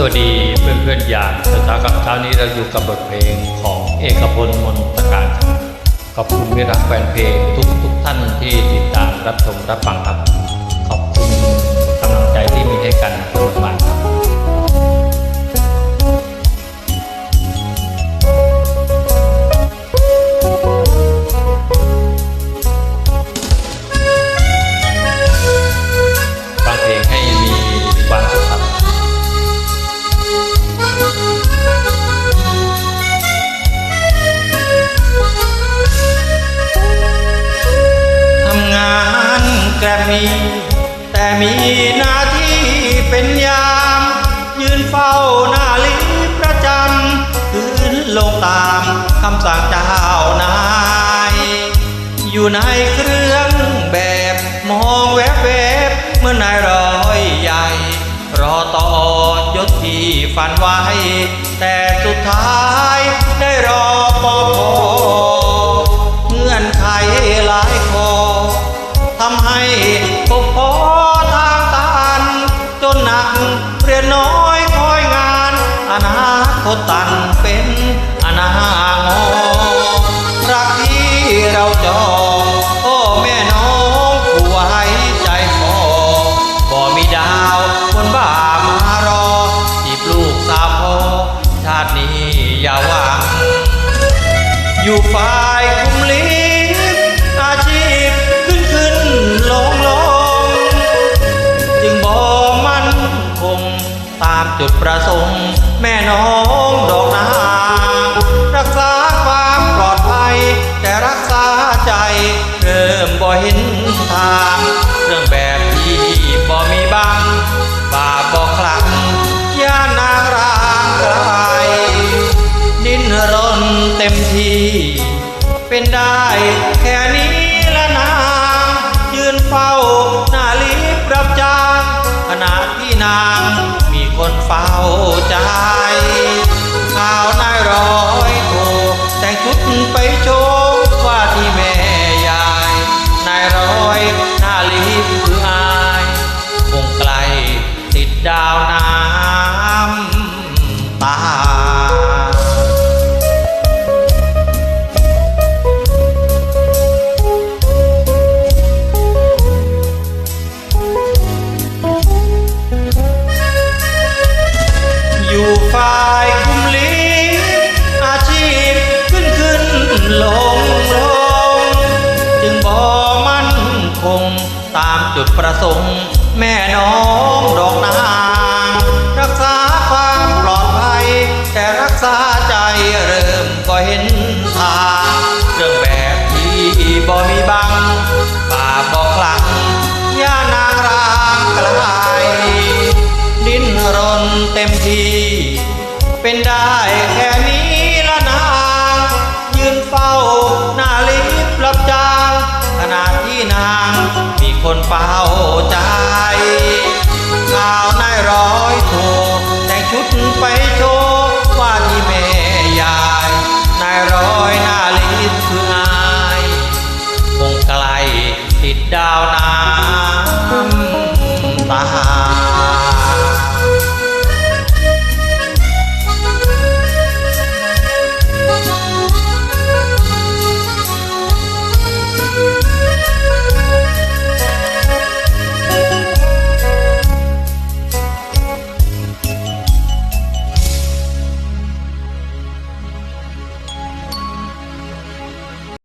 สวัสดีเพื่อนเพื่อนอยากเช้ากับเช้านี้เราอยู่กับบทเพลงของเอกพลมนตการกับขอบคุณมิตรรักแฟนเพลงทุกทุกท่านที่ติดตามรับชมรับฟังครับ ขอบคุณกำลังใจที่มีให้กัน มี แต่มีหน้าที่เป็นยาม ยืนเฝ้าหน้าลิฟประจำคืนลงตามคำสั่งเจ้านาย อยู่ในเครื่องแบบมองแวบแวบๆเมื่อนายร้อยใหญ่ รอต่อยศที่ฝันไว้ แต่สุดท้าย นาตตันเป็นอนางรักที่เราจองโอ้แม่น้องผู้ไว้ใจพอบ่มีดาวบนบ้ามารอจีบลูกสาวพอชาตินี้อย่าหวังอยู่ฟ้า ตามจุดประสงค์ แม่น้องดอกนางรักษาความปลอดภัย แต่รักษาใจ เริ่มบ่เห็นทาง เรื่องแบบที่บ่มีบ้าง บาปบ่คลังย่านางรางไกลดิ้นรนเต็มที่ เป็นได้แค่นี้ อยู่ฝ่ายคุมลิฟต์อาชีพขึ้นขึ้นลงลงจึงบ่มั่นคงตามจุดประสงค์ แม่น้องดอกนางรักษา ษาใจเริ่มก็เห็นทางเรื่องแบบที่บ่มีบังบาปบ่คลังย่านางร้างไกลดิ้นรนเต็มที่เป็นได้แค่นี้ละนางยืนเฝ้าหน้าลิฟต์รับจ้างขณะที่นางมีคนเฝ้าใจข่